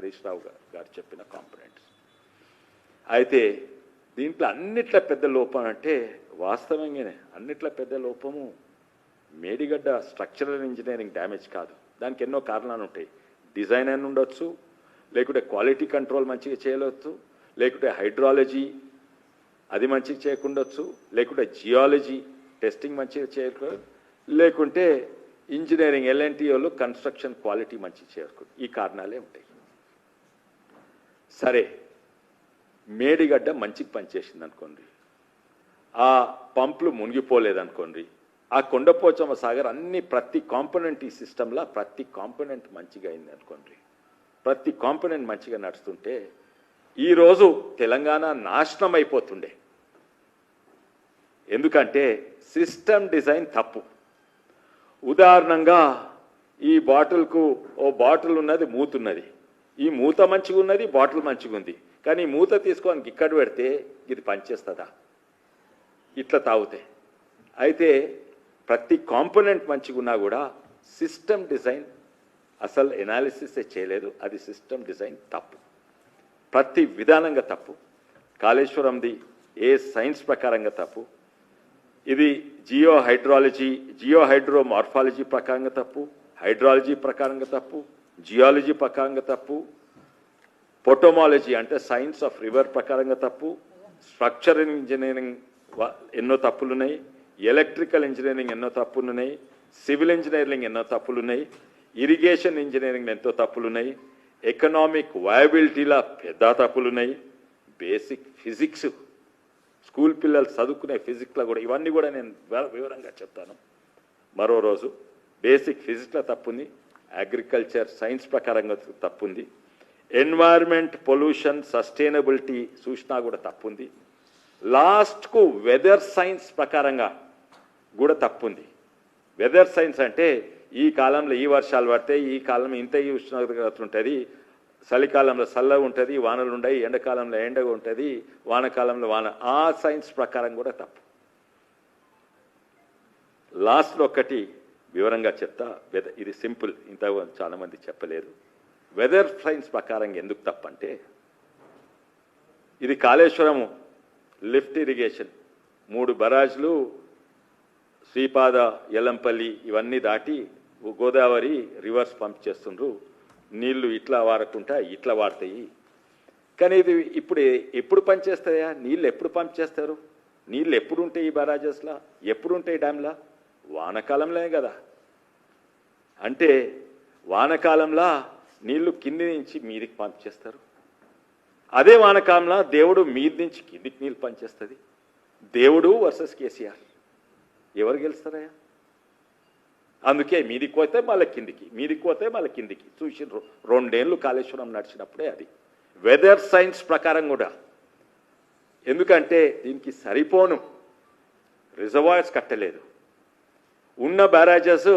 హరీష్ రావు గారు చెప్పిన కాంపనెంట్స్ అయితే దీంట్లో అన్నిట్ల పెద్ద లోపం అంటే వాస్తవంగానే అన్నిట్ల పెద్ద లోపము మేడిగడ్డ స్ట్రక్చరల్ ఇంజనీరింగ్ డ్యామేజ్ కాదు. దానికి ఎన్నో కారణాలు ఉంటాయి. డిజైన్ అని ఉండొచ్చు లేకుంటే క్వాలిటీ కంట్రోల్ మంచిగా చేయవచ్చు లేకుంటే హైడ్రాలజీ అది మంచిగా చేయకుండొచ్చు లేకుంటే జియాలజీ టెస్టింగ్ మంచిగా చేయకూడదు లేకుంటే ఇంజనీరింగ్ ఎల్ఎన్టీ వాళ్ళు కన్స్ట్రక్షన్ క్వాలిటీ మంచిగా చేయకూడదు ఈ కారణాలే ఉంటాయి. సరే మేడిగడ్డ మంచిగా పనిచేసింది అనుకోండి. ఆ పంపులు మునిగిపోలేదనుకోండి. ఆ కొండపోచమ్మ సాగర్ అన్ని ప్రతి కాంపోనెంట్ ఈ సిస్టంలో ప్రతి కాంపోనెంట్ మంచిగా అయింది అనుకోండి. ప్రతి కాంపోనెంట్ మంచిగా నడుస్తుంటే ఈరోజు తెలంగాణ నాశనం అయిపోతుండే. ఎందుకంటే సిస్టమ్ డిజైన్ తప్పు. ఉదాహరణంగా ఈ బాటిల్కు ఓ బాటిల్ ఉన్నది మూతున్నది. ఈ మూత మంచిగా ఉన్నది బాటిల్ మంచిగా ఉంది కానీ మూత తీసుకొని ఇక్కడ పెడితే ఇది పనిచేస్తుందా? ఇట్లా తాగుతే. అయితే ప్రతి కాంపోనెంట్ మంచిగా ఉన్నా కూడా సిస్టమ్ డిజైన్ అసలు ఎనాలిసిస్ చేయలేదు. అది సిస్టమ్ డిజైన్ తప్పు. ప్రతి విధానంగా తప్పు. కాళేశ్వరంది ఏ సైన్స్ ప్రకారంగా తప్పు. ఇది geo hydrology geo hydro morphology ప్రకారంగా తప్పు. హైడ్రాలజీ ప్రకారంగా తప్పు. జియాలజీ ప్రకారంగా తప్పు పొటోమాలజీ అంటే సైన్స్ ఆఫ్ రివర్ ప్రకారంగా తప్పు స్ట్రక్చరల్ ఇంజనీరింగ్ ఎన్నో తప్పులున్నాయి ఎలక్ట్రికల్ ఇంజనీరింగ్ ఎన్నో తప్పులున్నాయి సివిల్ ఇంజనీరింగ్ ఎన్నో తప్పులున్నాయి ఇరిగేషన్ ఇంజనీరింగ్ ఎంతో తప్పులున్నాయి ఎకనామిక్ వయబిలిటీలా పెద్ద తప్పులున్నాయి బేసిక్ ఫిజిక్స్ స్కూల్ పిల్లలు చదువుకునే ఫిజిక్స్లో కూడా ఇవన్నీ కూడా నేను వివరంగా చెప్తాను. మరో రోజు బేసిక్ ఫిజిక్స్లో తప్పుంది అగ్రికల్చర్ సైన్స్ ప్రకారంగా తప్పుంది. ఎన్వైర్మెంట్ పొల్యూషన్ సస్టైనబిలిటీ సూచన కూడా తప్పుంది. లాస్ట్కు వెదర్ సైన్స్ ప్రకారంగా కూడా తప్పుంది. వెదర్ సైన్స్ అంటే ఈ కాలంలో ఈ వర్షాలు పడతాయి ఈ కాలం ఇంత ఈ ఉష్ణోగ్రత ఉంటుంది చలికాలంలో చల్లగా ఉంటుంది వానలు ఉండయి ఎండాకాలంలో ఎండగా ఉంటుంది వానకాలంలో వాన. ఆ సైన్స్ ప్రకారం కూడా తప్పు. లాస్ట్లో ఒకటి వివరంగా చెప్తా వెద- ఇది సింపుల్ ఇంత చాలా మంది చెప్పలేదు. వెదర్ సైన్స్ ప్రకారం ఎందుకు తప్పంటే ఇది కాళేశ్వరము లిఫ్ట్ ఇరిగేషన్ మూడు బరాజ్లు శ్రీపాద ఎల్లంపల్లి ఇవన్నీ దాటి గోదావరి రివర్స్ పంప్ చేస్తుండ్రు. నీళ్ళు ఇట్లా వారకుండా ఇట్లా వాడతాయి. కానీ ఇది ఇప్పుడు ఎప్పుడు పనిచేస్తాయా నీళ్ళు ఎప్పుడు పంప్ చేస్తారు? నీళ్ళు ఎప్పుడు ఉంటాయి ఈ బరాజెస్లా ఎప్పుడు ఉంటాయి డ్యామ్లా వానకాలంలోనే కదా. అంటే వానకాలంలో నీళ్ళు కింది నుంచి మీదికి పంపిచేస్తారు. అదే వానకాలంలో దేవుడు మీది నుంచి కిందికి నీళ్ళు పనిచేస్తుంది దేవుడు వర్సెస్ కేసీఆర్. ఎవరు గెలుస్తారయ్యా? అందుకే మీదికి పోతే మళ్ళీ కిందికి మీదికి పోతే మళ్ళీ కిందికి. చూసి రెండేళ్ళు కాళేశ్వరం నడిచినప్పుడే అది. వెదర్ సైన్స్ ప్రకారం కూడా. ఎందుకంటే దీనికి సరిపోను. రిజర్వాయర్స్ కట్టలేదు. ఉన్న బ్యారేజెస్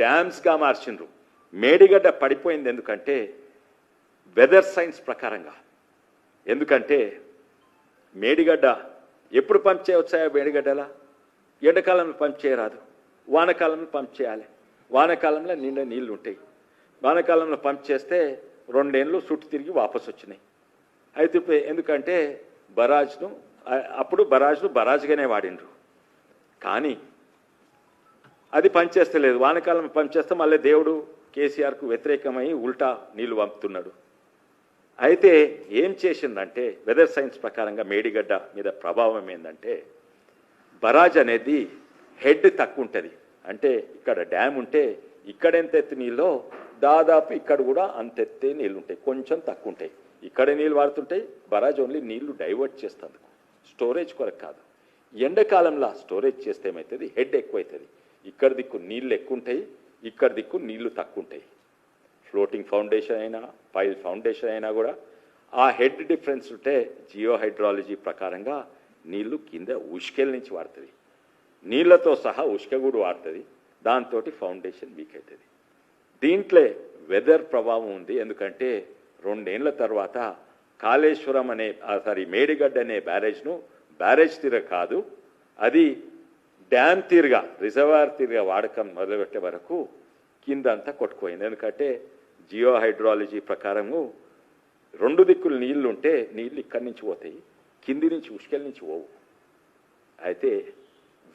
డ్యామ్స్గా మార్చిండ్రు. మేడిగడ్డ పడిపోయింది ఎందుకంటే వెదర్ సైన్స్ ప్రకారంగా. ఎందుకంటే మేడిగడ్డ ఎప్పుడు పంప్ చేయవచ్చాయా మేడిగడ్డలా? ఎండాకాలంలో పంప్ చేయరాదు. వానకాలంలో పంప్ చేయాలి. వానకాలంలో నిండా నీళ్ళు ఉంటాయి వానకాలంలో పంప్ చేస్తే రెండేళ్ళు చుట్టూ తిరిగి వాపసు వచ్చినాయి అయితే ఎందుకంటే బరాజ్ను అప్పుడు బరాజ్ను బరాజ్గానే వాడిండ్రు. కానీ అది పనిచేస్తలేదు. వానకాలం పనిచేస్తే మళ్ళీ దేవుడు కేసీఆర్కు వ్యతిరేకమై ఉల్టా నీళ్ళు పంపుతున్నాడు. అయితే ఏం చేసిందంటే వెదర్ సైన్స్ ప్రకారంగా మేడిగడ్డ మీద ప్రభావం ఏంటంటే బరాజ్ అనేది హెడ్ తక్కువ ఉంటుంది అంటే ఇక్కడ డ్యామ్ ఉంటే ఇక్కడ ఎంత ఎత్తు నీళ్ళో దాదాపు ఇక్కడ కూడా అంత ఎత్తే నీళ్ళు ఉంటాయి కొంచెం తక్కువ ఉంటాయి ఇక్కడ నీళ్ళు వాడుతుంటాయి బరాజ్ ఓన్లీ నీళ్ళు డైవర్ట్ చేస్తుంది. స్టోరేజ్ కొరకు కాదు. ఎండాకాలంలో స్టోరేజ్ చేస్తే ఏమవుతుంది హెడ్ ఎక్కువవుతుంది ఇక్కడ దిక్కు నీళ్ళు ఎక్కువ ఉంటాయి ఇక్కడ దిక్కు నీళ్ళు తక్కువ ఉంటాయి ఫ్లోటింగ్ ఫౌండేషన్ అయినా పైల్ ఫౌండేషన్ అయినా కూడా ఆ హెడ్ డిఫరెన్స్ ఉంటే జియో హైడ్రాలజీ ప్రకారంగా నీళ్ళు కింద ఉష్కెల నుంచి వాడుతుంది. నీళ్ళతో సహా ఉష్క కూడా వాడుతుంది. దాంతో ఫౌండేషన్ వీక్ అవుతుంది దీంట్లో వెదర్ ప్రభావం ఉంది. ఎందుకంటే రెండేళ్ళ తర్వాత కాళేశ్వరం అనే సారీ మేడిగడ్డ అనే బ్యారేజ్ను బ్యారేజ్ తీర కాదు అది డ్యామ్ తీరుగా రిజర్వాయర్ తీరుగా వాడకం మొదలుపెట్టే వరకు కింద అంతా కొట్టుకుపోయింది. ఎందుకంటే జియో హైడ్రాలజీ ప్రకారము రెండు దిక్కులు నీళ్ళు ఉంటే నీళ్ళు ఇక్కడి నుంచి పోతాయి కింది నుంచి ఉష్కెల నుంచి పోవు. అయితే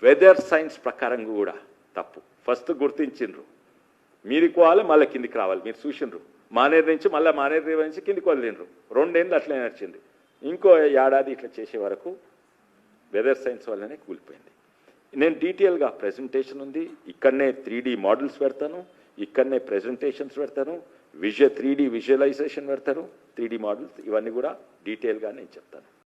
వెదర్ సైన్స్ ప్రకారంగా కూడా తప్పు. ఫస్ట్ గుర్తించిండ్రు. మీరు పోవాలి మళ్ళీ కిందికి రావాలి. మీరు చూసిండ్రు. మానేరు నుంచి మళ్ళీ మానేరు నుంచి కిందికి వదిలిండ్రు. రెండేళ్ళు అట్లే నడిచింది. ఇంకో ఏడాది ఇట్లా చేసే వరకు వెదర్ సైన్స్ వల్లనే కూలిపోయింది. నేను డీటెయిల్గా ప్రెజెంటేషన్ ఉంది. ఇక్కడనే త్రీ మోడల్స్ పెడతాను. ఇక్కడనే ప్రెజెంటేషన్స్ పెడతాను. విజువల్ త్రీ విజువలైజేషన్ పెడతాను. త్రీ డి మోడల్స్ ఇవన్నీ కూడా డీటెయిల్గా నేను చెప్తాను.